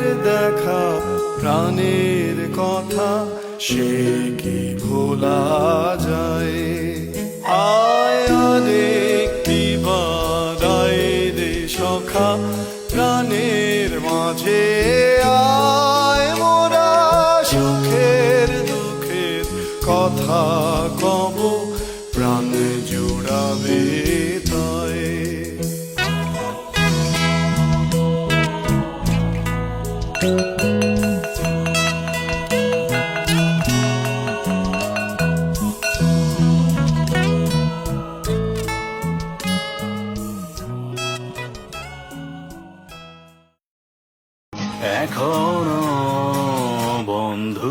দেখা, প্রাণের কথা, সে কি ভোলা যায়? আয় আরেকটি বাদায় রে সখা, প্রাণের মাঝে আয় মোরা সুখের দুঃখের কথা কব। এখনও বন্ধু।